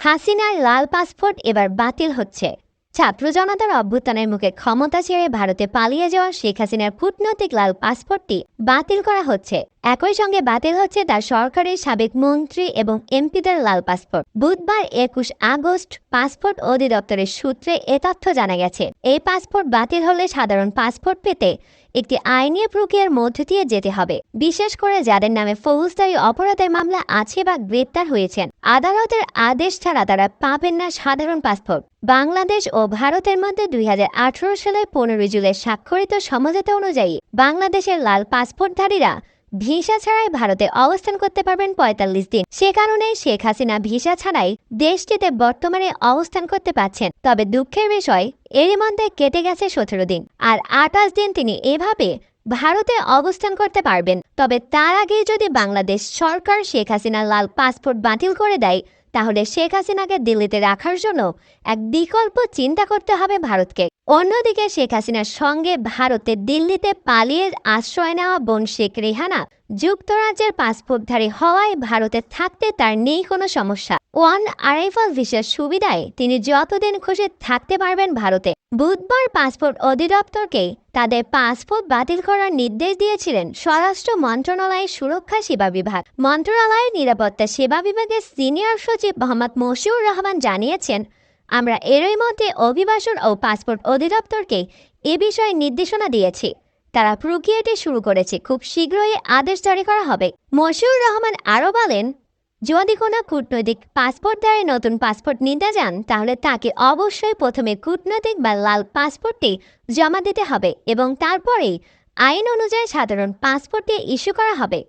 হাসিনার লাল পাসপোর্ট এবার বাতিল হচ্ছে। ছাত্র জনতার অভ্যুত্থানের মুখে ক্ষমতা ছেড়ে ভারতে পালিয়ে যাওয়া শেখ হাসিনার কূটনৈতিক লাল পাসপোর্টটি বাতিল করা হচ্ছে। একই সঙ্গে বাতিল হচ্ছে তার সরকারের সাবেক মন্ত্রী এবং এমপিদের লাল পাসপোর্ট। বুধবার একুশ আগস্ট পাসপোর্ট অধিদপ্তরের সূত্রে এ তথ্য জানা গেছে। এই পাসপোর্ট বাতিল হলে সাধারণ পাসপোর্ট পেতে একটি আইনি প্রক্রিয়ার মধ্য দিয়ে যেতে হবে। বিশেষ করে যাদের নামে ফৌজদারি অপরাধের মামলা আছে বা গ্রেপ্তার হয়েছেন, আদালতের আদেশ ছাড়া তারা পাবেন না সাধারণ পাসপোর্ট। বাংলাদেশ ও ভারতের মধ্যে দুই হাজার আঠারো সালের পনেরোই জুলাই স্বাক্ষরিত সমঝোতা অনুযায়ী বাংলাদেশের লাল পাসপোর্টধারীরা ভিসা ছাড়াই ভারতে অবস্থান করতে পারবেন পঁয়তাল্লিশ দিন। সে কারণে শেখ হাসিনা ভিসা ছাড়াই দেশটিতে বর্তমানে অবস্থান করতে পারছেন। তবে দুঃখের বিষয়, এরই মধ্যে কেটে গেছে সতেরো দিন। আর আঠাশ দিন তিনি এভাবে ভারতে অবস্থান করতে পারবেন। তবে তার আগে যদি বাংলাদেশ সরকার শেখ হাসিনার লাল পাসপোর্ট বাতিল করে দেয় তাহলে শেখ হাসিনাকে দিল্লিতে রাখার জন্য এক বিকল্প চিন্তা করতে হবে ভারতকে। অন্যদিকে শেখ হাসিনার সঙ্গে ভারতে দিল্লিতে পালিয়ে আশ্রয় নেওয়া বোন শেখ রেহানা যুক্তরাজ্যের পাসপোর্টধারী হওয়ায় ভারতে থাকতে তার নেই কোনো সমস্যা। ওয়ান আরাইভাল ভিসার সুবিধায় তিনি যতদিন খুশি থাকতে পারবেন ভারতে। বুধবার পাসপোর্ট অধিদপ্তরকে তাদের পাসপোর্ট বাতিল করার নির্দেশ দিয়েছিলেন স্বরাষ্ট্র মন্ত্রণালয়ের সুরক্ষা সেবা বিভাগ। মন্ত্রণালয়ের নিরাপত্তা সেবা বিভাগের সিনিয়র সচিব মোহাম্মদ মশিউর রহমান জানিয়েছেন আমরা এরই মধ্যে অভিবাসন ও পাসপোর্ট অধিদপ্তরকে এ বিষয়ে নির্দেশনা দিয়েছি। তারা প্রক্রিয়াটি শুরু করেছে। খুব শীঘ্রই আদেশ জারি করা হবে। মশিউর রহমান আরও বলেন, যদি কোনো কূটনৈতিক পাসপোর্ট দ্বারা নতুন পাসপোর্ট নিতে যান, তাহলে তাকে অবশ্যই প্রথমে কূটনৈতিক বা লাল পাসপোর্টটি জমা দিতে হবে এবং তারপরেই আইন অনুযায়ী সাধারণ পাসপোর্টটি ইস্যু করা হবে।